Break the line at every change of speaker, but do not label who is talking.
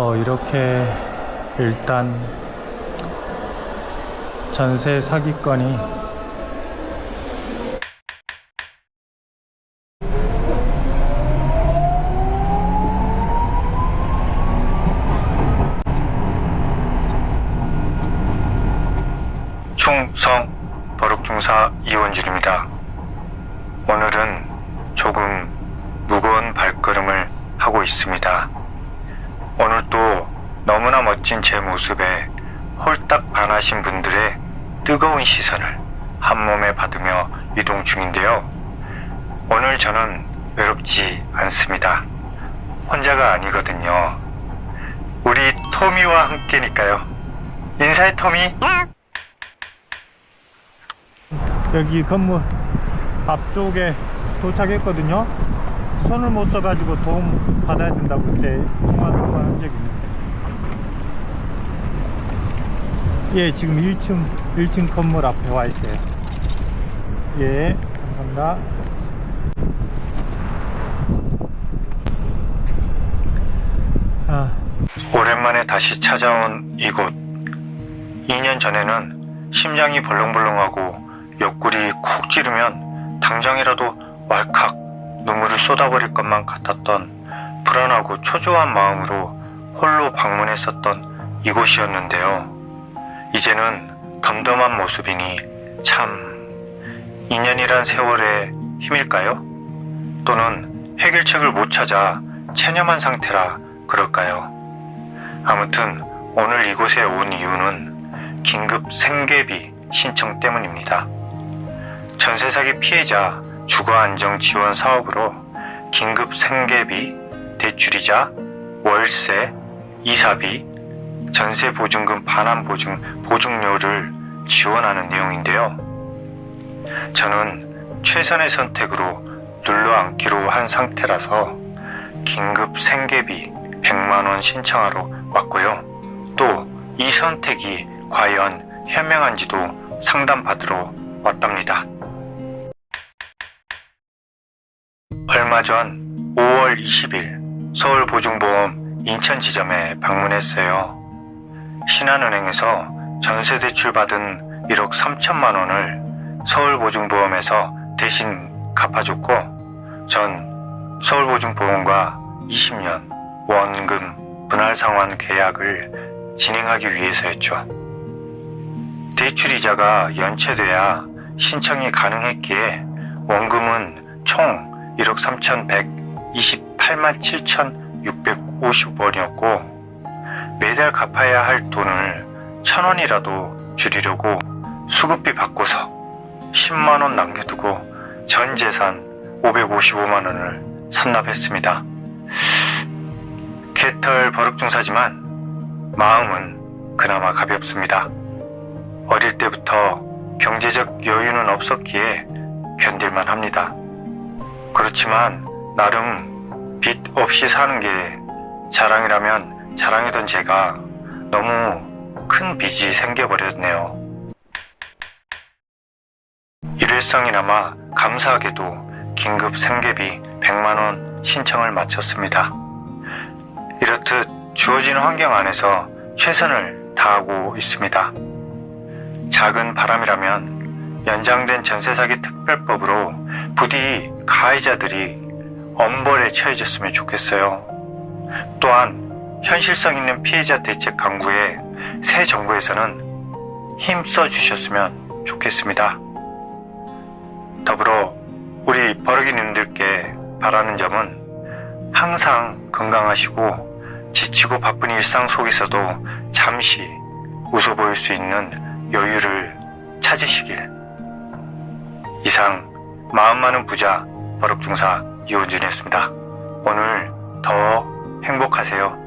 어, 이렇게 일단 전세 사기건이 충성 버럭중사 이원준입니다. 오늘은 조금 무거운 발걸음을 하고 있습니다. 오늘도 너무나 멋진 제 모습에 홀딱 반하신 분들의 뜨거운 시선을 한 몸에 받으며 이동 중인데요. 오늘 저는 외롭지 않습니다. 혼자가 아니거든요. 우리 토미와 함께니까요. 인사해 토미. 여기 건물 앞쪽에 도착했거든요. 손을 못 써가지고 도움 받아야 된다고 그때 통화 통화 한 적이 있는데. 예, 지금 1층 1층 건물 앞에 와 있어요. 예, 감사합니다. 아, 오랜만에 다시 찾아온 이곳. 2년 전에는 심장이 벌렁벌렁하고 옆구리 쿡 찌르면 당장이라도 왈칵 눈물을 쏟아버릴 것만 같았던 불안하고 초조한 마음으로 홀로 방문했었던 이곳이었는데요. 이제는 덤덤한 모습이니 참 2년이란 세월의 힘일까요? 또는 해결책을 못 찾아 체념한 상태라 그럴까요? 아무튼 오늘 이곳에 온 이유는 긴급 생계비 신청 때문입니다. 전세 사기 피해자 주거 안정 지원 사업으로 긴급 생계비, 대출이자, 월세, 이사비, 전세 보증금 반환 보증 보증료를 지원하는 내용인데요. 저는 최선의 선택으로 눌러 앉기로 한 상태라서 긴급 생계비 100만 원 신청하러 왔고요. 또 이 선택이 과연 현명한지도 상담받으러 왔답니다. 얼마 전 5월 20일 서울보증보험 인천 지점에 방문했어요. 신한은행에서 전세 대출 받은 1억 3천만 원을 서울보증보험에서 대신 갚아줬고 전 서울보증보험과 20년 원금 분할 상환 계약을 진행하기 위해서였죠. 대출 이자가 연체돼야 신청이 가능했기에 원금은 총 1억 3,128만 7,650원이었고 매달 갚아야 할 돈을 천 원이라도 줄이려고 수급비 바꿔서 10만 원 남겨두고 전 재산 555만 원을 선납했습니다. 개털 버럭중사지만 마음은 그나마 가볍습니다. 어릴 때부터 경제적 여유는 없었기에 견딜만 합니다. 그렇지만 나름 빚 없이 사는 게 자랑이라면 자랑이던 제가 너무 큰 빚이 생겨버렸네요. 일회성이나마 감사하게도 긴급 생계비 100만원 신청을 마쳤습니다. 이렇듯 주어진 환경 안에서 최선을 다하고 있습니다. 작은 바람이라면 연장된 전세 사기 특별법으로 부디 가해자들이 엄벌에 처해졌으면 좋겠어요. 또한 현실성 있는 피해자 대책 강구에 새 정부에서는 힘써 주셨으면 좋겠습니다. 더불어 우리 버럭이님들께 바라는 점은 항상 건강하시고 지치고 바쁜 일상 속에서도 잠시 웃어 보일 수 있는 여유를 찾으시길. 이상 마음 많은 부자 버럭중사 이원준이었습니다. 오늘 더 행복하세요.